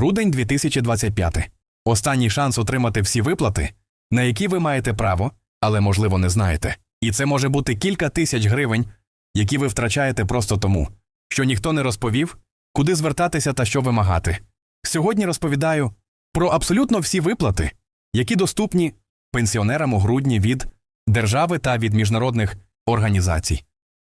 Грудень 2025. Останній шанс отримати всі виплати, на які ви маєте право, але можливо не знаєте. І це може бути кілька тисяч гривень, які ви втрачаєте просто тому, що ніхто не розповів, куди звертатися та що вимагати. Сьогодні розповідаю про абсолютно всі виплати, які доступні пенсіонерам у грудні від держави та від міжнародних організацій,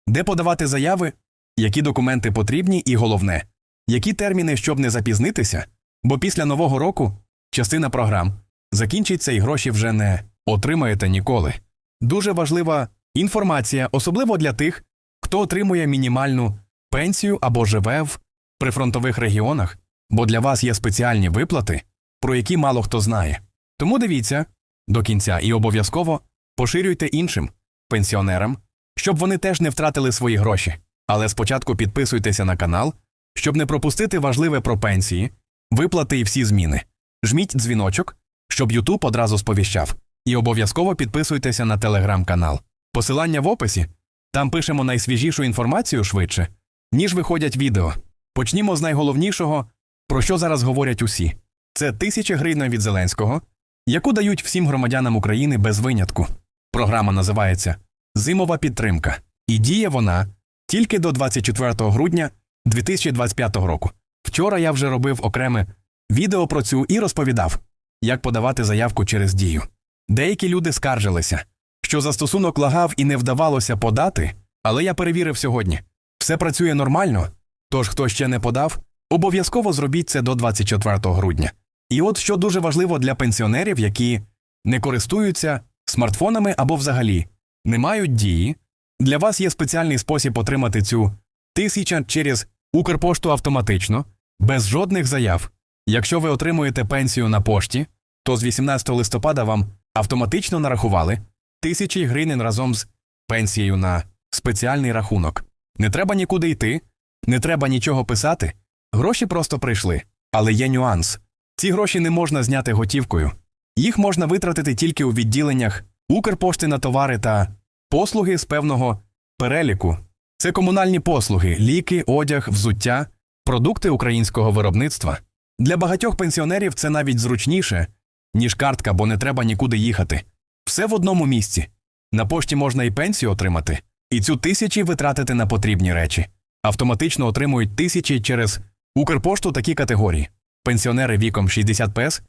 де подавати заяви, які документи потрібні, і головне, які терміни, щоб не запізнитися, бо після нового року частина програм закінчиться і гроші вже не отримаєте ніколи. Дуже важлива інформація, особливо для тих, хто отримує мінімальну пенсію або живе в прифронтових регіонах, бо для вас є спеціальні виплати, про які мало хто знає. Тому дивіться до кінця і обов'язково поширюйте іншим пенсіонерам, щоб вони теж не втратили свої гроші. Але спочатку підписуйтеся на канал, щоб не пропустити важливе про пенсії, виплати і всі зміни. Жміть дзвіночок, щоб Ютуб одразу сповіщав. І обов'язково підписуйтеся на телеграм-канал. Посилання в описі. Там пишемо найсвіжішу інформацію швидше, ніж виходять відео. Почнімо з найголовнішого, про що зараз говорять усі. Це тисяча гривень від Зеленського, яку дають всім громадянам України без винятку. Програма називається Зимова підтримка. І діє вона тільки до 24 грудня 2025 року. Вчора я вже робив окреме відео про цю і розповідав, як подавати заявку через дію. Деякі люди скаржилися, що застосунок лагав і не вдавалося подати, але я перевірив сьогодні. Все працює нормально, тож хто ще не подав, обов'язково зробіть це до 24 грудня. І от що дуже важливо для пенсіонерів, які не користуються смартфонами або взагалі не мають дії, для вас є спеціальний спосіб отримати цю тисяча через Укрпошту автоматично, без жодних заяв. Якщо ви отримуєте пенсію на пошті, то з 18 листопада вам автоматично нарахували тисячі гривень разом з пенсією на спеціальний рахунок. Не треба нікуди йти, не треба нічого писати. Гроші просто прийшли. Але є нюанс. Ці гроші не можна зняти готівкою. Їх можна витратити тільки у відділеннях Укрпошти на товари та послуги з певного переліку. Це комунальні послуги, ліки, одяг, взуття, продукти українського виробництва. Для багатьох пенсіонерів це навіть зручніше, ніж картка, бо не треба нікуди їхати. Все в одному місці. На пошті можна і пенсію отримати, і цю тисячі витратити на потрібні речі. Автоматично отримують тисячі через Укрпошту такі категорії: пенсіонери віком 60 ПС,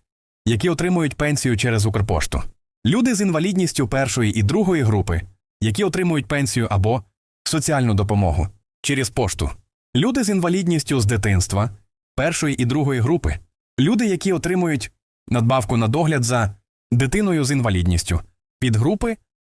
які отримують пенсію через Укрпошту, люди з інвалідністю першої і другої групи, які отримують пенсію або соціальну допомогу через пошту, люди з інвалідністю з дитинства першої і другої групи, люди, які отримують надбавку на догляд за дитиною з інвалідністю, підгрупи,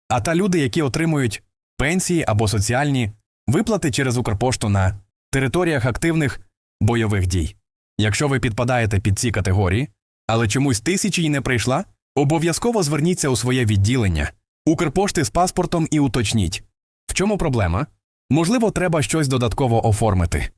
а та люди, які отримують пенсії або соціальні виплати через Укрпошту на територіях активних бойових дій. Якщо ви підпадаєте під ці категорії, але чомусь тисячі й не прийшла, обов'язково зверніться у своє відділення Укрпошти з паспортом і уточніть, в чому проблема? Можливо, треба щось додатково оформити.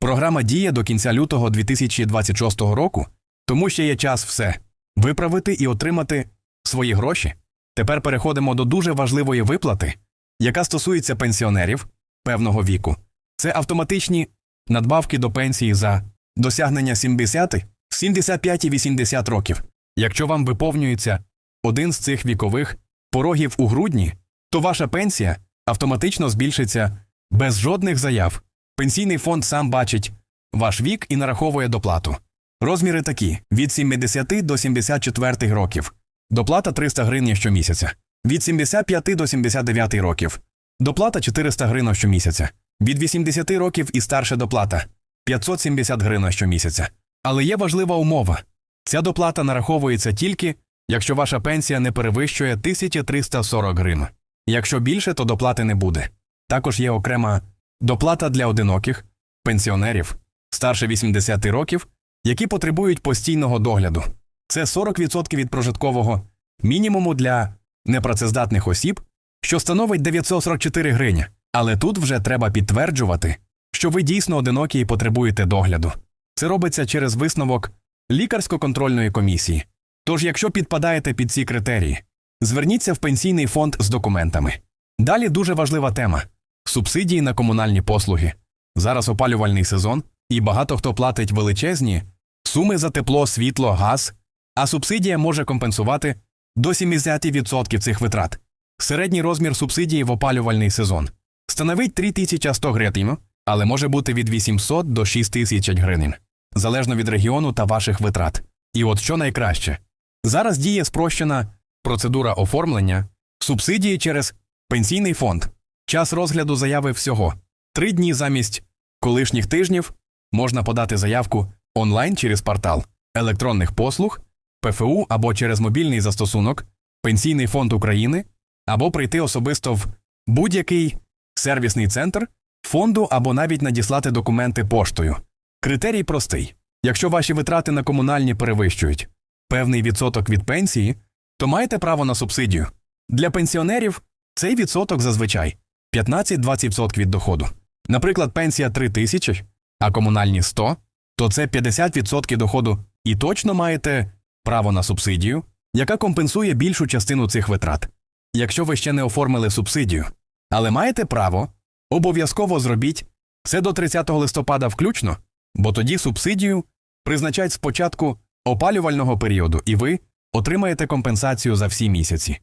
Програма діє до кінця лютого 2026 року, тому ще є час все виправити і отримати свої гроші. Тепер переходимо до дуже важливої виплати, яка стосується пенсіонерів певного віку. Це автоматичні надбавки до пенсії за досягнення 70, 75 і 80 років. Якщо вам виповнюється один з цих вікових порогів у грудні, то ваша пенсія автоматично збільшиться без жодних заяв. Пенсійний фонд сам бачить ваш вік і нараховує доплату. Розміри такі: від 70 до 74 років. Доплата 300 гривень щомісяця. Від 75 до 79 років. Доплата 400 гривень щомісяця. Від 80 років і старше доплата 570 гривень щомісяця. Але є важлива умова. Ця доплата нараховується тільки, якщо ваша пенсія не перевищує 1340 гривень. Якщо більше, то доплати не буде. Також є окрема доплата для одиноких, пенсіонерів старше 80 років, які потребують постійного догляду. Це 40% від прожиткового мінімуму для непрацездатних осіб, що становить 944 гривні. Але тут вже треба підтверджувати, що ви дійсно одинокі і потребуєте догляду. Це робиться через висновок лікарсько-контрольної комісії. Тож, якщо підпадаєте під ці критерії, зверніться в пенсійний фонд з документами. Далі дуже важлива тема субсидії на комунальні послуги. Зараз опалювальний сезон, і багато хто платить величезні суми за тепло, світло, газ, а субсидія може компенсувати до 70% цих витрат. Середній розмір субсидії в опалювальний сезон становить 3100 гривень, але може бути від 800 до 6000 гривень, залежно від регіону та ваших витрат. І от що найкраще. Зараз діє спрощена процедура оформлення субсидії через пенсійний фонд. Час розгляду заяви всього три дні замість колишніх тижнів можна подати заявку онлайн через портал електронних послуг, ПФУ або через мобільний застосунок, Пенсійний фонд України, або прийти особисто в будь-який сервісний центр фонду або навіть надіслати документи поштою. Критерій простий: якщо ваші витрати на комунальні перевищують певний відсоток від пенсії, то маєте право на субсидію. Для пенсіонерів цей відсоток зазвичай 15-20% від доходу. Наприклад, пенсія 3 тисячі, а комунальні 100, то це 50% доходу і точно маєте право на субсидію, яка компенсує більшу частину цих витрат. Якщо ви ще не оформили субсидію, але маєте право, обов'язково зробіть це до 30 листопада включно, бо тоді субсидію призначають з початку опалювального періоду, і ви отримаєте компенсацію за всі місяці.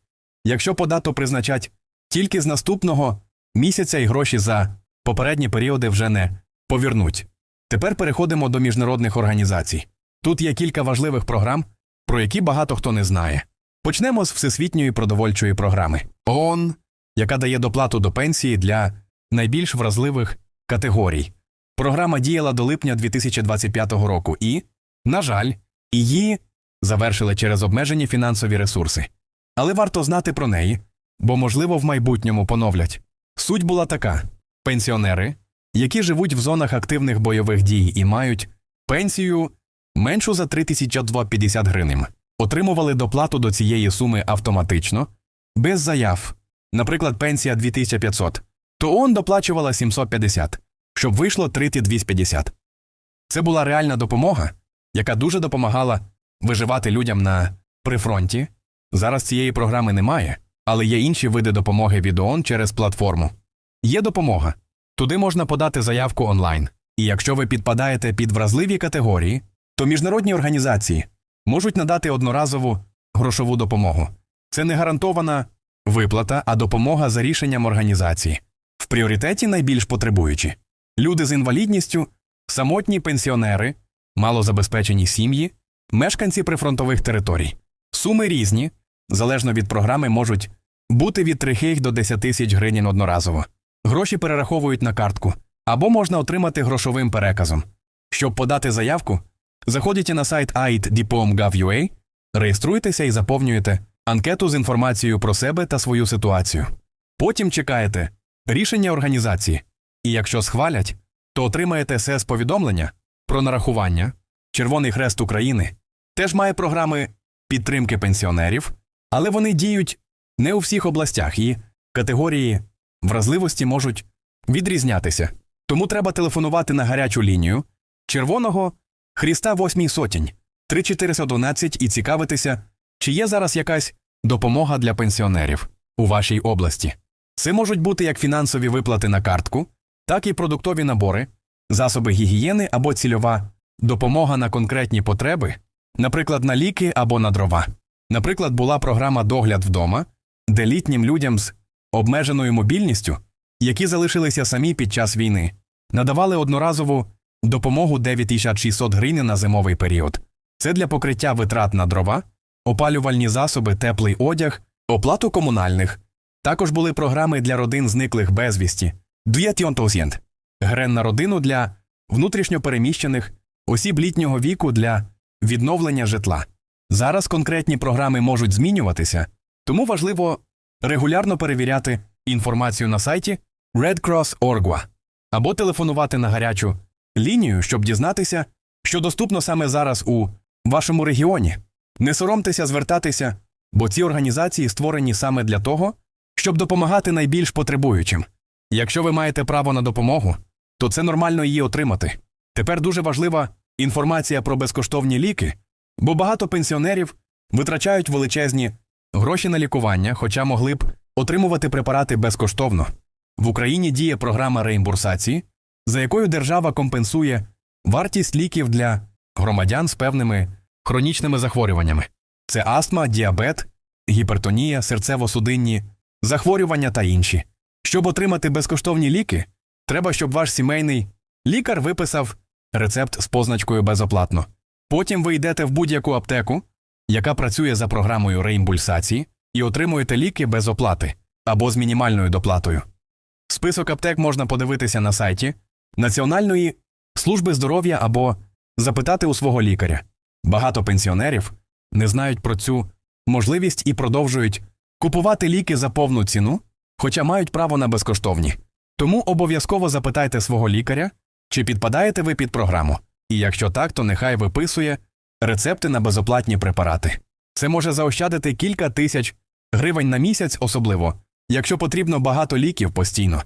Якщо подато призначать тільки з наступного місяця і гроші за попередні періоди вже не повернуть. Тепер переходимо до міжнародних організацій. Тут є кілька важливих програм, про які багато хто не знає. Почнемо з Всесвітньої продовольчої програми ООН, яка дає доплату до пенсії для найбільш вразливих категорій. Програма діяла до липня 2025 року і, на жаль, її завершили через обмежені фінансові ресурси. Але варто знати про неї, бо, можливо, в майбутньому поновлять. Суть була така: пенсіонери, які живуть в зонах активних бойових дій і мають пенсію меншу за 3250 гривень, отримували доплату до цієї суми автоматично, без заяв, наприклад, пенсія 2500, то ООН доплачувала 750, щоб вийшло 3250. Це була реальна допомога, яка дуже допомагала виживати людям на прифронті. Зараз цієї програми немає, але є інші види допомоги від ООН через платформу. Є допомога. Туди можна подати заявку онлайн. І якщо ви підпадаєте під вразливі категорії, то міжнародні організації можуть надати одноразову грошову допомогу. Це не гарантована виплата, а допомога за рішенням організації. В пріоритеті найбільш потребуючі люди з інвалідністю, самотні пенсіонери, малозабезпечені сім'ї, мешканці прифронтових територій. Суми різні, залежно від програми, можуть бути від 3 до 10 тисяч гривень одноразово. Гроші перераховують на картку або можна отримати грошовим переказом. Щоб подати заявку, заходите на сайт aid.dipom.gov.ua, реєструєтеся і заповнюєте анкету з інформацією про себе та свою ситуацію. Потім чекаєте рішення організації, і якщо схвалять, то отримаєте СС повідомлення про нарахування. Червоний Хрест України теж має програми підтримки пенсіонерів, але вони діють не у всіх областях і категорії вразливості можуть відрізнятися. Тому треба телефонувати на гарячу лінію Червоного Хріста восьмій сотень 3411 і цікавитися, чи є зараз якась допомога для пенсіонерів у вашій області. Це можуть бути як фінансові виплати на картку, так і продуктові набори, засоби гігієни або цільова допомога на конкретні потреби, наприклад, на ліки або на дрова. Наприклад, була програма Догляд вдома, де літнім людям з обмеженою мобільністю, які залишилися самі під час війни, надавали одноразову допомогу 9600 гривень на зимовий період. Це для покриття витрат на дрова, опалювальні засоби, теплий одяг, оплату комунальних. Також були програми для родин зниклих безвісті, Дв'ятьонтозєнт, грен на родину для внутрішньопереміщених, осіб літнього віку для відновлення житла. Зараз конкретні програми можуть змінюватися, тому важливо регулярно перевіряти інформацію на сайті Red або телефонувати на гарячу лінію, щоб дізнатися, що доступно саме зараз у вашому регіоні. Не соромтеся звертатися, бо ці організації створені саме для того, щоб допомагати найбільш потребуючим. Якщо ви маєте право на допомогу, то це нормально її отримати. Тепер дуже важлива інформація про безкоштовні ліки, бо багато пенсіонерів витрачають величезні гроші на лікування, хоча могли б отримувати препарати безкоштовно. В Україні діє програма реімбурсації, за якою держава компенсує вартість ліків для громадян з певними хронічними захворюваннями. Це астма, діабет, гіпертонія, серцево-судинні, захворювання та інші. Щоб отримати безкоштовні ліки, треба, щоб ваш сімейний лікар виписав рецепт з позначкою безоплатно. Потім ви йдете в будь-яку аптеку, яка працює за програмою реімбульсації, і отримуєте ліки без оплати або з мінімальною доплатою. Список аптек можна подивитися на сайті Національної служби здоров'я або запитати у свого лікаря. Багато пенсіонерів не знають про цю можливість і продовжують купувати ліки за повну ціну, хоча мають право на безкоштовні. Тому обов'язково запитайте свого лікаря, чи підпадаєте ви під програму, і якщо так, то нехай виписує рецепти на безоплатні препарати. Це може заощадити кілька тисяч гривень на місяць, особливо, якщо потрібно багато ліків постійно.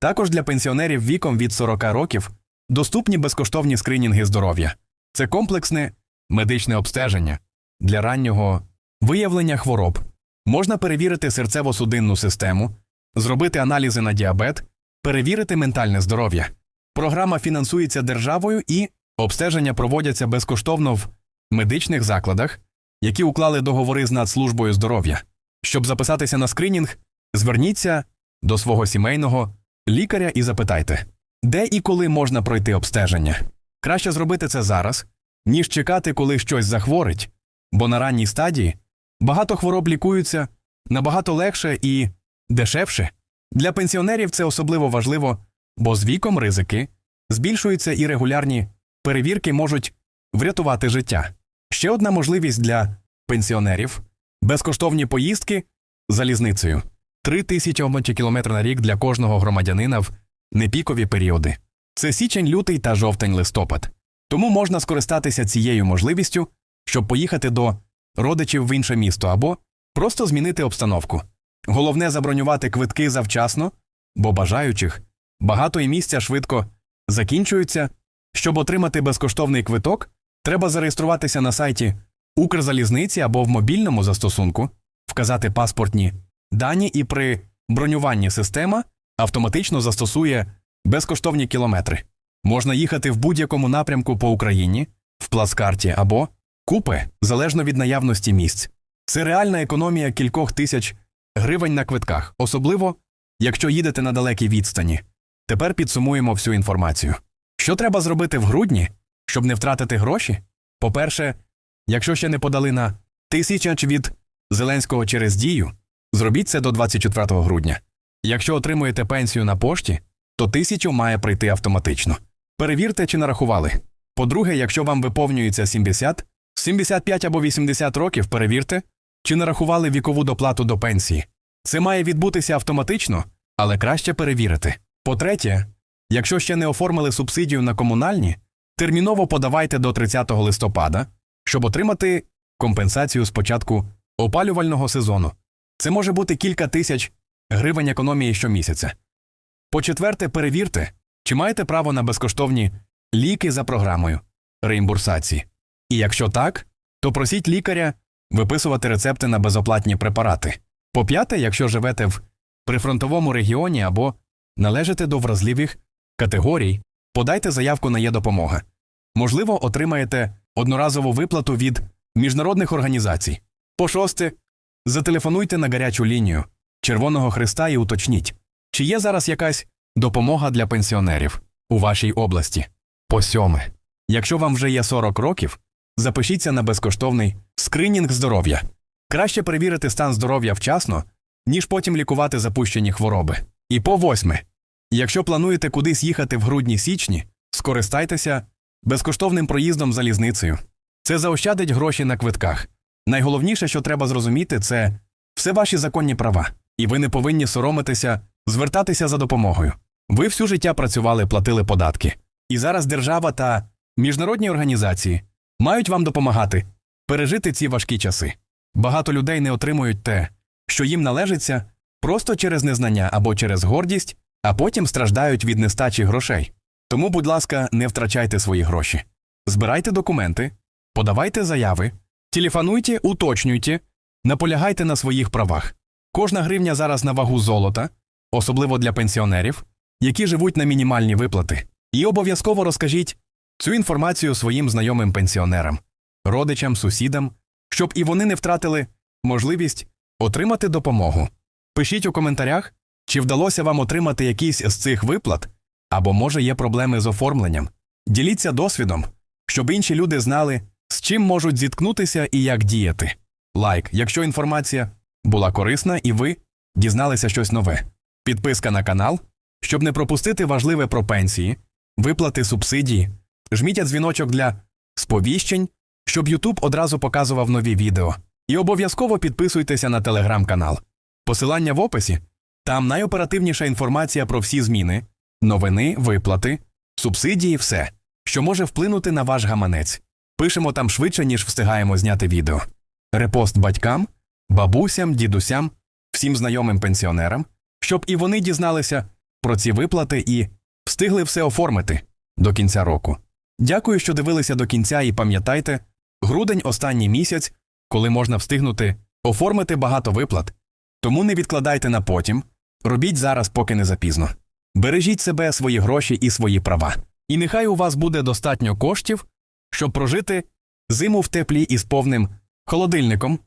Також для пенсіонерів віком від 40 років доступні безкоштовні скринінги здоров'я. Це комплексне медичне обстеження для раннього виявлення хвороб. Можна перевірити серцево-судинну систему, зробити аналізи на діабет, перевірити ментальне здоров'я. Програма фінансується державою і обстеження проводяться безкоштовно в медичних закладах, які уклали договори з Нацслужбою здоров'я. Щоб записатися на скринінг, зверніться до свого сімейного лікаря і запитайте, де і коли можна пройти обстеження. Краще зробити це зараз, ніж чекати, коли щось захворить, бо на ранній стадії багато хвороб лікуються набагато легше і дешевше. Для пенсіонерів це особливо важливо, бо з віком ризики збільшуються і регулярні перевірки можуть врятувати життя. Ще одна можливість для пенсіонерів безкоштовні поїздки залізницею. Три тисячі кілометр на рік для кожного громадянина в непікові періоди. Це січень, лютий та жовтень листопад. Тому можна скористатися цією можливістю, щоб поїхати до родичів в інше місто або просто змінити обстановку. Головне забронювати квитки завчасно, бо бажаючих багато і місця швидко закінчуються. Щоб отримати безкоштовний квиток, треба зареєструватися на сайті Укрзалізниці або в мобільному застосунку, вказати паспортні дані і при бронюванні система автоматично застосує безкоштовні кілометри. Можна їхати в будь-якому напрямку по Україні, в плацкарті або купе, залежно від наявності місць. Це реальна економія кількох тисяч гривень на квитках, особливо якщо їдете на далекій відстані. Тепер підсумуємо всю інформацію. Що треба зробити в грудні, щоб не втратити гроші? По-перше, якщо ще не подали на тисяч від Зеленського через дію, зробіть це до 24 грудня. Якщо отримуєте пенсію на пошті, то тисячу має прийти автоматично. Перевірте, чи нарахували. По-друге, якщо вам виповнюється 70, 75 або 80 років, перевірте, чи нарахували вікову доплату до пенсії. Це має відбутися автоматично, але краще перевірити. По-третє, якщо ще не оформили субсидію на комунальні, терміново подавайте до 30 листопада, щоб отримати компенсацію з початку опалювального сезону. Це може бути кілька тисяч гривень економії щомісяця. По-четверте, перевірте, чи маєте право на безкоштовні ліки за програмою реімбурсації. І якщо так, то просіть лікаря виписувати рецепти на безоплатні препарати. По п'яте, якщо живете в прифронтовому регіоні або належите до вразливих категорій, подайте заявку на є-допомога. Можливо, отримаєте одноразову виплату від міжнародних організацій. По шосте, зателефонуйте на гарячу лінію Червоного Христа і уточніть, чи є зараз якась допомога для пенсіонерів у вашій області. По сьоме, якщо вам вже є 40 років, запишіться на безкоштовний скринінг здоров'я. Краще перевірити стан здоров'я вчасно, ніж потім лікувати запущені хвороби. І по восьме, якщо плануєте кудись їхати в грудні-січні, скористайтеся безкоштовним проїздом залізницею. Це заощадить гроші на квитках. Найголовніше, що треба зрозуміти, це все ваші законні права, і ви не повинні соромитися, звертатися за допомогою. Ви всю життя працювали, платили податки. І зараз держава та міжнародні організації мають вам допомагати пережити ці важкі часи. Багато людей не отримують те, що їм належиться, просто через незнання або через гордість, а потім страждають від нестачі грошей. Тому, будь ласка, не втрачайте свої гроші. Збирайте документи, подавайте заяви, телефонуйте, уточнюйте, наполягайте на своїх правах. Кожна гривня зараз на вагу золота, особливо для пенсіонерів, які живуть на мінімальні виплати. І обов'язково розкажіть цю інформацію своїм знайомим пенсіонерам, родичам, сусідам, щоб і вони не втратили можливість отримати допомогу. Пишіть у коментарях, чи вдалося вам отримати якісь з цих виплат, або може є проблеми з оформленням. Діліться досвідом, щоб інші люди знали, з чим можуть зіткнутися і як діяти. Лайк, якщо інформація була корисна і ви дізналися щось нове. Підписка на канал, щоб не пропустити важливе про пенсії, виплати субсидії. Жміть дзвіночок для сповіщень, щоб YouTube одразу показував нові відео. І обов'язково підписуйтеся на телеграм-канал. Посилання в описі. Там найоперативніша інформація про всі зміни, новини, виплати, субсидії, все, що може вплинути на ваш гаманець. Пишемо там швидше, ніж встигаємо зняти відео. Репост батькам, бабусям, дідусям, всім знайомим пенсіонерам, щоб і вони дізналися про ці виплати і встигли все оформити до кінця року. Дякую, що дивилися до кінця і пам'ятайте, грудень останній місяць, коли можна встигнути оформити багато виплат. Тому не відкладайте на потім, робіть зараз, поки не запізно. Бережіть себе, свої гроші і свої права. І нехай у вас буде достатньо коштів, щоб прожити зиму в теплі із повним холодильником,